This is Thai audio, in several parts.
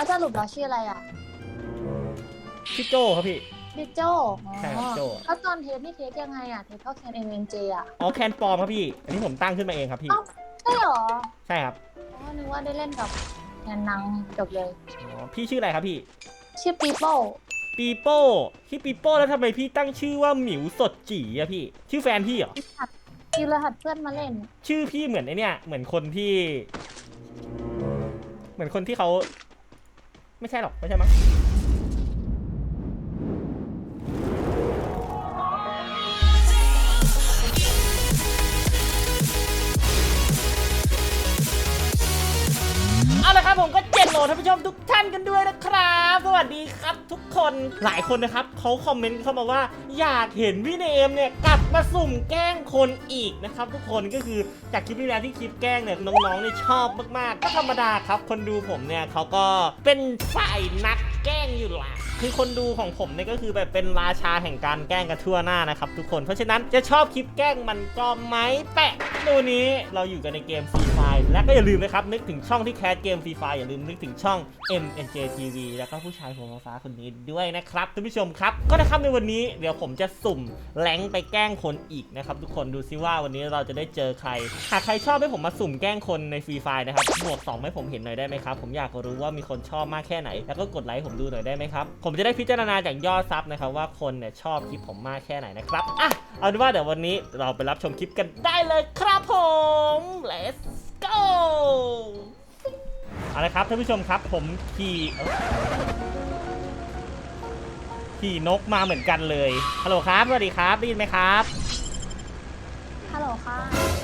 แล้วสรุปเราชื่ออะไรอะพี่โจครับพี่ พี่โจใช่ครับโจ้ แล้วตอนเทสนี่เทสยังไงอะเทสเท่าแคนเอ็มเอ็นเจอะอ๋อแคนปลอมครับพี่ อันนี้ผมตั้งขึ้นมาเองครับพี่เอ้าใช่เหรอใช่ครับ อ๋อนึกว่าได้เล่นกับแคนนังจบเลย อ๋อ พี่ชื่ออะไรครับพี่ ชื่อปีโป้ปีโป้พี่ปีโป้แล้วทำไมพี่ตั้งชื่อว่าหมิวสดจีอะพี่ ชื่อแฟนพี่เหรอทีรหัสเพื่อนมาเล่น ชื่อพี่เหมือนไอเนี่ย เหมือนคนที่ เหมือนคนที่เขา ไม่ใช่หรอก ไม่ใช่มั้งเอาละครับผมก็ โหลท่านผู้ชมทุกท่านกันด้วยนะครับ สวัสดีครับทุกคนหลายคนนะครับเขาคอมเมนต์เข้ามาว่า อยากเห็นพี่เนมเนี่ยกลับมาสุ่มแกล้งคนอีกนะครับ ทุกคนก็คือจากคลิปที่แล้วที่คลิปแกล้งเนี่ยน้องๆเนี่ยชอบมากๆ ก็ธรรมดาครับ คนดูผมเนี่ยเขาก็เป็นฝ่ายนักแกล้งอยู่ละคือคนดูของผมเนี่ยก็คือแบบเป็นราชาแห่งการแกล้งกันทั่วหน้านะครับทุกคนเพราะฉะนั้นจะชอบคลิปแกล้งมันก็ไม้แปะดูนี้เราอยู่กันในเกม Free Fire และก็อย่าลืมนะครับ นึกถึงช่องที่แคสเกม Free Fire อย่าลืมนึกถึงช่อง MNJ TV แล้วก็ผู้ชายหัวฟ้าคนนี้ด้วยนะครับท่านผู้ชมครับ ก็นะครับในวันนี้เดี๋ยวผมจะสุ่มแรงไปแกล้งคนอีกนะครับ ทุกคนดูซิว่าวันนี้เราจะได้เจอใคร หากใครชอบให้ผมมาสุ่มแกล้งคนใน Free Fire นะครับบวก2ให้ผมเห็นหน่อยได้ไหมครับ ผมอยากรู้ว่ามีคนชอบมากแค่ไหน แล้วก็กดไลค์ผมดูหน่อยได้ไหมครับ ผมจะได้พิจารณาจากยอดซับนะครับว่าคนเนี่ยชอบคลิปผมมากแค่ไหนนะครับอะเอาเป็นว่าเดี๋ยววันนี้เราไปรับชมคลิปกันได้เลยครับผม เอาละครับท่านผู้ชมครับผมขี่เอ้าขี่นกมาเหมือนกันเลยฮัลโหลครับสวัสดีครับได้ยินไหมครับฮัลโหลค่ะ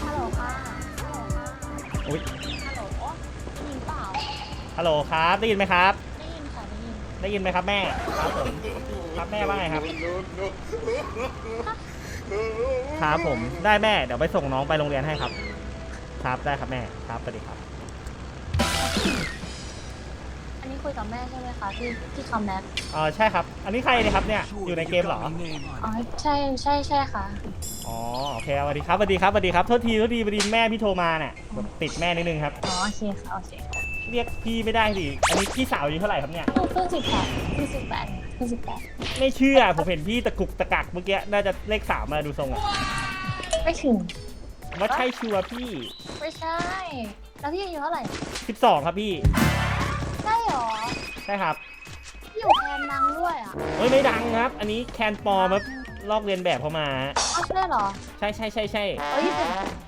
ฮัลโหลค่ะ ฮัลโหลค่ะ อุ๊ยฮัลโหลได้ยินเปล่า ฮัลโหลครับได้ยินไหมครับ ได้ยินค่ะ ได้ยิน ได้ยินไหมครับแม่ครับผมครับแม่ว่าไงครับ ครับผมได้แม่เดี๋ยวไปส่งน้องไปโรงเรียนให้ครับ ครับได้ครับแม่ครับสวัสดีครับ อันนี้คุยกับแม่ใช่ไหมคะที่ที่คัมแบ็กเออใช่ครับ อันนี้ใครเนี่ยครับเนี่ยอยู่ในเกมเหรอ อ๋อใช่ใช่ใช่ค่ะ อ๋อโอเคสวัสดีครับสวัสดีครับสวัสดีครับโทษทีโทษทีพอดีแม่พี่โทรมาเนี่ยแบบติดแม่นิดนึงครับ อ๋อโอเคค่ะโอเคค่ะเรียกพี่ไม่ได้สิอันนี้พี่สาวอายู่เท่าไหร่ครับเนี่ยเพิ่งสิบแปดเพิ่งสิบแปดเพิ่งสิบแปดไม่เชื่อผมเห็นพี่ตะกุกตะกักเมื่อกี้น่าจะเลขสามมาดูทรงอะไม่ถึงว่าใช่ชัวร์พี่ ไม่ใช่ แล้วพี่อายุเท่าไหร่12ครับพี่ใช่หรอ ใช่ครับพี่อยู่แคนนังด้วยอะเฮ้ยไม่ดังครับ อันนี้แคนปลอมครับลอกเรียนแบบเข้ามาอ้าวใช่เหรอ ใช่ใช่ใช่ใช่เอ้ย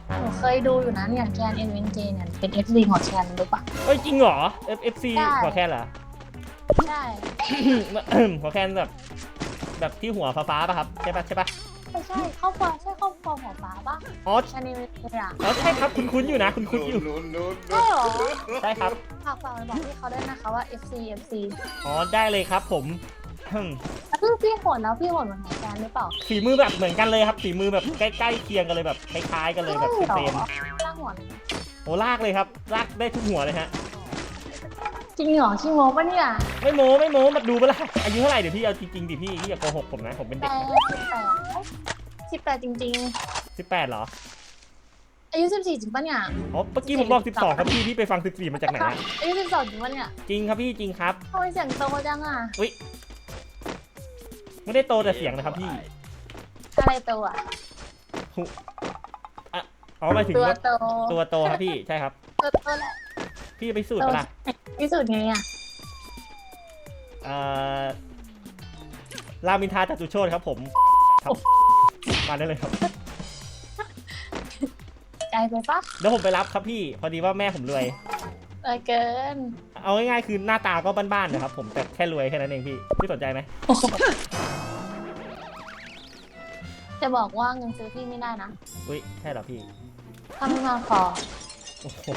แต่หนูเคยดูอยู่นะเนี่ยแคนเอ็นเวนเจเนี่ยเป็น FC ของแคนรู้ปะเฮ้ยจริงเหรอ F F C ใช่หัวแคนเหรอ ใช่หัวแคนแบบ แบบที่หัวฟ้าๆป่ะครับ ใช่ป่ะใช่ป่ะ ไม่ใช่ครอบครัวใช่ ครอบครัวหัวฟ้าปะอ๋อแคนเอ็นเวนเจอะอ๋อใช่ครับคุณคุ้นๆอยู่นะคุณคุ้นๆอยู่ใช่เหรอ ใช่ครับ ฝากฝากไปบอกพี่เขาด้วยนะคะว่า FC FC อ๋อได้เลยครับผมแล้วพี่พี่โหดแล้วพี่โหดเหมือนของแคนหรือเปล่าฝีมือแบบเหมือนกันเลยครับฝีมือแบบใกล้ๆเคียงกันเลยแบบคล้ายๆกันเลยแบบใช่เหรอเซมตั้งหัวเลยๆโอ้ลากเลยครับลากได้ทุกหัวเลยฮะ จริงเหรอชิงโมปะเนี่ยไม่โม้ไม่โม้มาดูไปละอายุเท่าไหร่เดี๋ยวพี่เอาจริงๆดิพี่พี่อย่าโกหกผมนะผมเป็นแปเด็กดสิบแปด สิบแปดจริง 18เหรอๆ อายุสิบสี่จริงปะเนี่ยอ๋อเมื่อกี้ผมบอก12ครับพี่พี่ไปฟัง14มาจากไหนอะอายุสิบสองจริงปะเนี่ยจริงครับพี่จริงครับ ทำไมเสียงโตจังอะ ไม่ได้โตแต่เสียงนะครับพี่อะไรโตอะหุอะอ๋อหมายถึงตัวว่าโตตัวโตครับพี่ใช่ครับ ตัวโตแหละพี่ไปสูตรปะล่ะพิสูจน์ไงอะเอ่อรามินทราจตุโชตครับผมครับ มาได้เลยครับ ไกลไปปะเดี๋ยวผมไปรับครับพี่ พอดีว่าแม่ผมรวยเออเกิน เอาง่ายๆคือหน้าตาก็บ้านๆนะครับผมแต่แค่รวยแค่นั้นเองพี่ พี่สนใจไหม จะบอกว่าเงินซื้อพี่ไม่ได้นะอุ้ยใช่เหรอพี่ ถ้าไม่มาขอ โอ้โห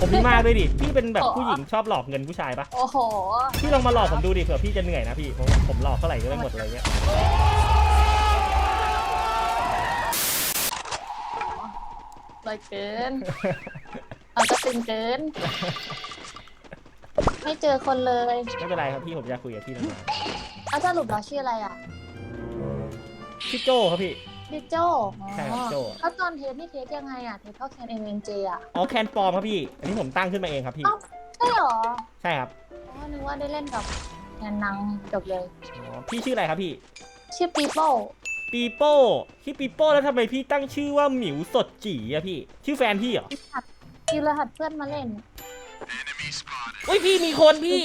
ผมมีมากด้วยดิ พี่เป็นแบบอ๋อผู้หญิงชอบหลอกเงินผู้ชายปะโอ้โหพี่ลองมาหลอกผมดูดิเผื่อพี่จะเหนื่อยนะพี่ผมผมหลอกเท่าไหร่ก็ได้หมดเลยเงี้ยลอ ยเกินเอาก็ตึงเกิน ไม่เจอคนเลยไม่เป็นไรครับพี่ผมอยากคุยกับพี่นานเอาสรุปเราชื่ออะไรอะๆพี่โจครับพี่พี่โจใช่ครับโจ้ แล้วตอนเทสนี่เทสยังไงอะ เทสเท่าแคนเอ็นเอ็นเจอะอ๋อแคนปลอมครับพี่ อันนี้ผมตั้งขึ้นมาเองครับพี่เอ้าใช่เหรอใช่ครับ อ๋อนึกว่าได้เล่นกับแอนนังจบเลย อ๋อ พี่ชื่ออะไรครับพี่ ชื่อปีโป้ ปีโป้ชื่อปีโป้แล้วทำไมพี่ตั้งชื่อว่าหมิวสดจีอะพี่ ชื่อแฟนพี่เหรอมีรหัสเพื่อนมาเล่น อุ้ยพี่มีคนพี่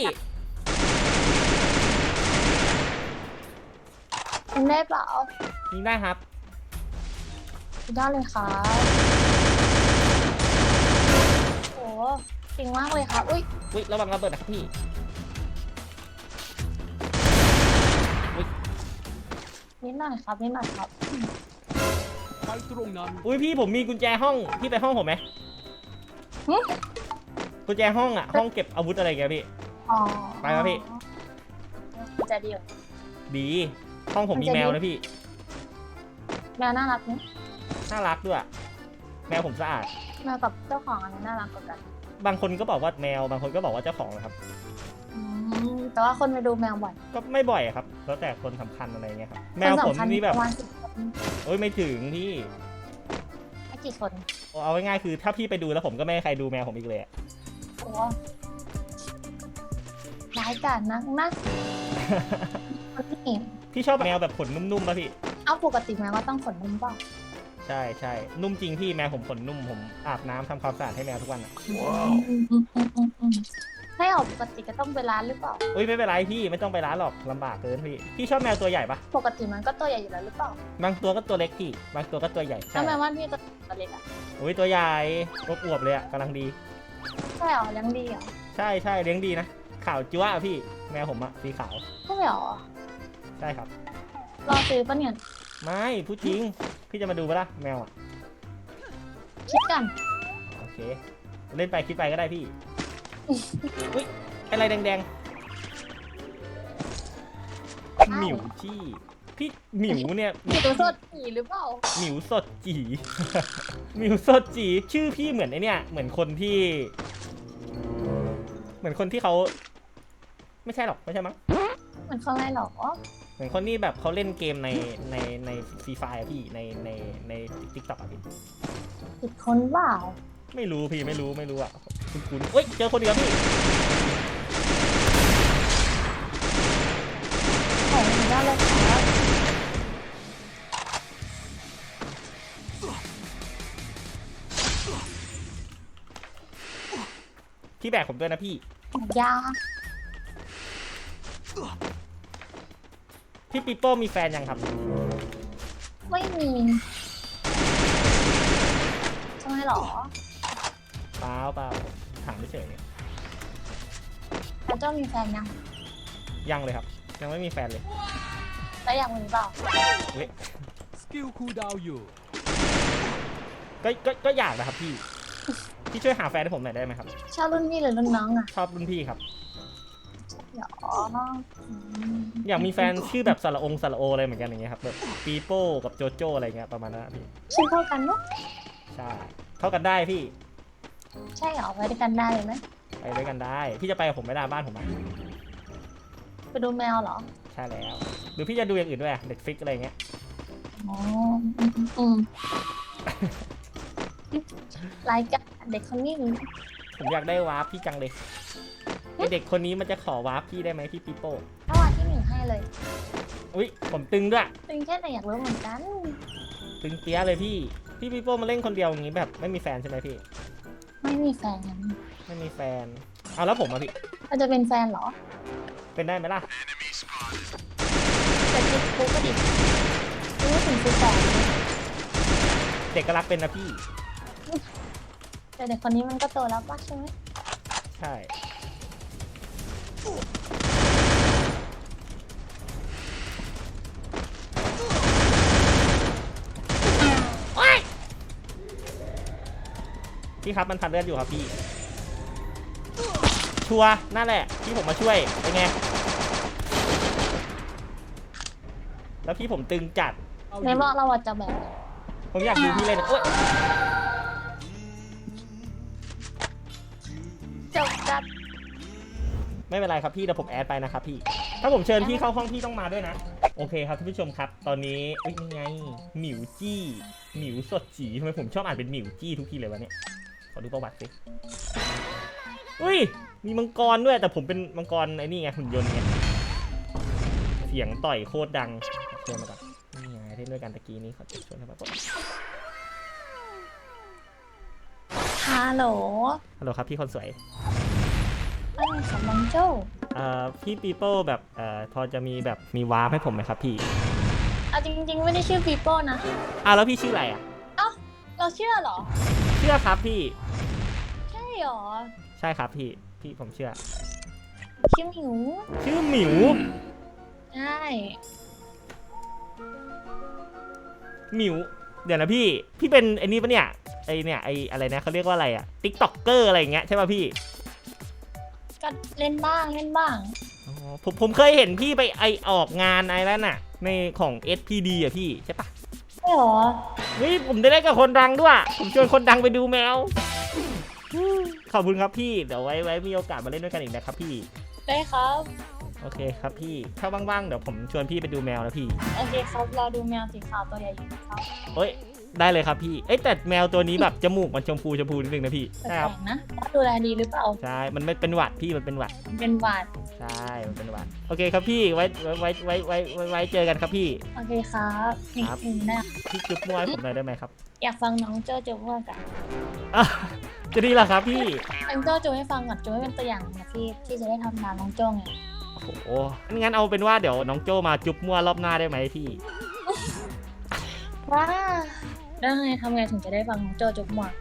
คุณได้เปล่ายิงได้ครับสุดยอดเลยค่ะโอ้เก่งมากเลยค่ะอุ้ยอุ้ยระวังระเบิดนะครับพี่ นิดหน่อยครับนิดหน่อยครับ ไปตรงนั้นอุ้ยพี่ผมมีกุญแจห้องพี่ไปห้องผมไหมหึ กุญแจห้องอะห้องเก็บอาวุธอะไรแกพี่ อ๋อไปครับพี่ จะดีเหรอ ดีห้องผมมีมันจะ แมวดีนะพี่แมวน่ารักไหมน่ารักด้วยแมวผมสะอาด แมวกับเจ้าของอันนี้น่ารักกว่ากันบางคนก็บอกว่าแมว บางคนก็บอกว่าเจ้าของนะครับอืม แต่ว่าคนไปดูแมวบ่อย ก็ไม่บ่อยอะครับ แล้วแต่คนสำคัญอะไรเงี้ยครับ แมวคนผมสำคัญนี่แบบประมาณสิบคนโอ้ยไม่ถึงพี่ ไม่กี่คนเอาง่ายๆคือ ถ้าพี่ไปดูแล้วผมก็ไม่ให้ใครดูแมวผมอีกเลยอะ โอ้ร้ายกาจนักนะคนนี่พี่ชอบแมวแบบขนนุ่มๆป่ะพี่ เอาปกติแมวก็ต้องขนนุ่มเปล่าใช่ใช่นุ่มจริงพี่แมวผมขนนุ่มผมอาบน้ำทำความสะอาดให้แมวทุกวันอะอืมอืมอืมอืมอืม ให้ออกปกติก็ต้องไปร้านหรือเปล่า อุ้ยไม่เป็นไรพี่ไม่ต้องไปร้านหรอกลำบากเกินพี่พี่ชอบแมวตัวใหญ่ปะปกติมันก็ตัวใหญ่อยู่แล้วหรือเปล่าบางตัวก็ตัวเล็กพี่บางตัวก็ตัวใหญ่ใช่ถ้าแมวว่าพี่ตัวตัวเล็กอะอุ้ยตัวใหญ่อวบๆเลยอะกำลังดี ใช่หรอยังดีเหรอใช่ใช่เลี้ยงดีนะขาวจั๊วอะพี่แมวผมอะสีขาวใช่หรอใช่ครับ รอซื้อปะเนี่ยไม่พูดจริงพี่จะมาดูปะล่ะแมวอะคิดกันโอเค เล่นไปคิดไปก็ได้พี่ อุ้ยอะไรแดงๆหมิวจี้พี่หมิวเนี่ยมีตัวสดผีหรือเปล่าหมิวสดจีหมิวสดจีชื่อพี่เหมือนไอเนี่ย เหมือนคนที่ เหมือนคนที่เขา ไม่ใช่หรอกไม่ใช่มั้งมันเขาอะไรหรอเหมือนคนที่แบบเขาเล่นเกมในในในฟรีไฟพี่ในในในทิกตอกอะพี่ผิดคนเปล่าไม่รู้พี่ไม่รู้ไม่รู้อะ คุณคุณเอ้ย เจอคนเดียวพี่โอ้ยสุดยอดเลยครับพี่แบกผมด้วยนะพี่ยาพี่ปีโป้มีแฟนยังครับ ไม่มีใช่ไหมหรอ เปล่าเปล่า ถามเฉยแล้วเจ้ามีแฟนยังๆยังเลยครับ ยังไม่มีแฟนเลยแล้วอยากมีเปล่าเฮ้ยสกิลคูลดาวน์อยู่ ก็ก็ก็อยากนะครับพี่ พี่ช่วยหาแฟนให้ผมหน่อยได้ไหมครับ ชอบรุ่นพี่หรือรุ่นน้องอะชอบรุ่นพี่ครับหรออืมอยากมีแฟนชื่อแบบสระองสระโออะไรเหมือนกันอย่างเงี้ยครับแบบปีโป้กับโจโจอะไรเงี้ยประมาณนั้นอะพี่ ชื่อเท่ากันเนาะใช่เท่ากันได้พี่ ใช่เหรอไปด้วยกันได้เลยไหมไปด้วยกันได้ พี่จะไปกับผมไม่ได้บ้านผมอะไปดูแมวเหรอใช่แล้ว หรือพี่จะดูอย่างอื่นด้วยเด็กฟิกอะไรเงี้ย อ๋ออืมอืมอืมรายการเด็กคนนี้ผมอยากได้วาร์ปพี่จังเลยไอเด็กคนนี้มันจะขอวาร์ปพี่ได้ไหมพี่ปีโป้เมื่อวานที่หนึ่งให้เลยอุ้ยผมตึงด้วยตึงแค่ไหนอยากรู้เหมือนกัน ตึงเปี้ยเลยพี่ พี่ปีโป้มาเล่นคนเดียวอย่างนี้แบบไม่มีแฟนใช่ไหมพี่ ไม่มีแฟนไม่มีแฟนเอาแล้วผมอะพี่มันจะเป็นแฟนเหรอเป็นได้ไหมล่ะจะคิดปุ๊บก็ดิรู้ถึงคือแฟนเลยเด็กก็รักเป็นนะพี่ แต่เด็กคนนี้มันก็โตแล้วป่ะใช่ไหมใช่ พี่ครับมันพันเลือดอยู่ครับพี่ ชัวร์นั่นแหละที่ผมมาช่วยเป็นไง แล้วพี่ผมตึงจัดเอาอในยู่บอกเราอะจะแบบผมอยากดูพี่เล่นโอ๊ยจบจัดไม่เป็นไรครับพี่เดี๋ยวผมแอดไปนะครับพี่ ถ้าผมเชิญพี่เข้าห้องพี่ต้องมาด้วยนะ โอเคครับท่านผู้ชมครับ ตอนนี้เอ้ยยังไงหมิวจี้หมิวสดจีทำไมผมชอบอ่านเป็นหมิวจี้ทุกทีเลยวะเนี่ย ขอดูประวัติสิอุ้ย มีมังกรด้วย แต่ผมเป็นมังกรไอ้นี่ไงหุ่นยนต์ไง เสียงต่อยโคตรดังเชิญมาก่อนนี่ไงเล่นด้วยกันตะกี้นี้ขอชวนเข้ามาก่อนฮัลโหลฮัลโหลครับพี่คนสวยว่าไงคะน้องโจ้เอ่อพี่ปีโป้แบบเอ่อพอจะมีแบบมีวาร์ปให้ผมไหมครับพี่เอาจริงๆ ไม่ได้ชื่อปีโป้นะอะแล้วพี่ชื่ออะไรอะเราเชื่อเหรอเชื่อครับพี่ ใช่เหรอ ใช่ครับพี่ พี่ผมเชื่อ ชื่อหมิว ชื่อหมิว ใช่หมิว เดี๋ยวนะพี่ พี่เป็นไอ้นี่ปะเนี่ย ไอเนี่ยไออะไรนะเขาเรียกว่าอะไรอะติ๊กต็อกเกอร์อะไรอย่างเงี้ยใช่ป่ะพี่ ก็เล่นบ้างเล่นบ้างอ๋อผมผมเคยเห็นพี่ไปไอออกงานอะไรแล้วน่ะ ในของ SPD อะพี่ใช่ปะใช่เหรอ เฮ้ยผมได้เล่นกับคนดังด้วย ผมชวนคนดังไปดูแมว ขอบคุณครับพี่ เดี๋ยวไว้ไว้มีโอกาสมาเล่นด้วยกันอีกนะครับพี่ ได้ครับ โอเคครับพี่ ถ้าว่างๆเดี๋ยวผมชวนพี่ไปดูแมวนะพี่ โอเคครับ รอดูแมวสีขาวตัวใหญ่อยู่นะครับเอ้ย ได้เลยครับพี่ เอ้ยแต่แมวตัวนี้แบบจมูกมันชมพูชมพูนิดนึงนะพี่แปใช่ครับลกๆนะว่าดูแลดีหรือเปล่าใช่ มันไม่เป็นหวัดพี่มันเป็นหวัด มันเป็นหวัดใช่ มันเป็นหวัด โอเคครับพี่ไว้ไว้ไว้ไว้ไว้ไว้ไว้เจอกันครับพี่ โอเคครับนี่ครับคือนะพี่จุ๊บมวยผมหน่อยได้ไหมครับอยากฟังน้องโจ้จูว่ากันอะจะดีเหรอครับพี่น้องโจ้จูให้ฟังก่อนจูให้เป็นตัวอย่างนะพี่ที่จะได้ทำตามน้องโจ้ไงโอ้โหงั้นเอาเป็นว่าเดี๋ยวน้องโจมาจุ๊บมั่วรอบหน้าได้ไหมพี่ ว้า แล้วไงทำไงถึงจะได้ฟังน้องโจ้จูหมด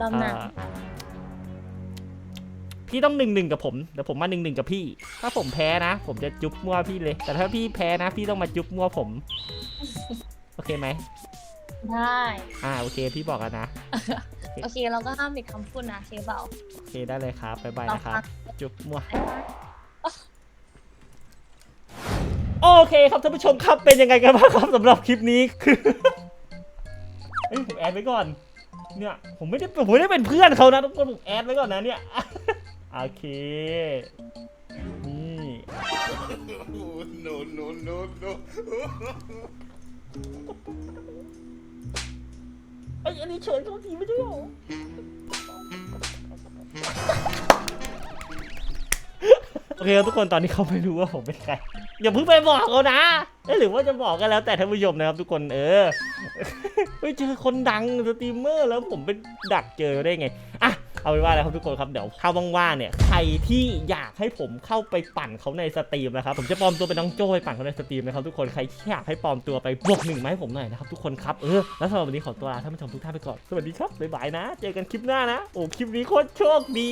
รอบหน้าเอ่อพี่ต้องหนึ่งหนึ่งกับผมเดี๋ยวผมมาหนึ่งหนึ่งกับพี่ ถ้าผมแพ้นะ ผมจะจุ๊บมั่วพี่เลย แต่ถ้าพี่แพ้นะ พี่ต้องมาจุ๊บมั่วผม โอเคไหมได้ อ่าโอเคพี่บอกแล้วนะ โอเคเราก็ห้ามปิดคำพูดนะเคเปล่าโอเคได้เลยครับบ๊ายบายเรานะครับฟังจุ๊บมั่ว โอเคครับท่านผู้ชมครับเป็นยังไงกันบ้างครับสำหรับคลิปนี้คือ เอ้ยผมแอดไว้ก่อน เนี่ยผมไม่ได้ผมไม่ได้เป็นเพื่อนเขานะทุกคนผมแอดไว้ก่อนนะเนี่ยโอเคนี่ Oh, no, no, no, no. ไอยอันนี้เชิญเขาทีไม่ได้หรอโอเคครับทุกคนตอนนี้เขาไม่รู้ว่าผมเป็นใคร อย่าเพิ่งไปบอกเขานะหรือว่าจะบอกกันแล้วแต่ท่านผู้ชมนะครับทุกคนเออไปเจอคนดังสตรีมเมอร์แล้วผมไปดักเจอได้ไงอะเอาเป็นว่าแล้วครับทุกคนครับเดี๋ยวถ้าว่างๆเนี่ยใครที่อยากให้ผมเข้าไปปั่นเขาในสตรีมนะครับผมจะปลอมตัวเป็นน้องโจ้ไปปั่นเขาในสตรีมนะครับทุกคนใครที่อยากให้ปลอมตัวไปบวกหนึ่งมาให้ผมหน่อยนะครับทุกคนครับเออแล้วสำหรับวันนี้ขอตัวลาท่านผู้ชมทุกท่านไปก่อนสวัสดีครับบ๊ายบายนะ เจอกันคลิปหน้านะโอ้คลิปนี้โคตรโชคดี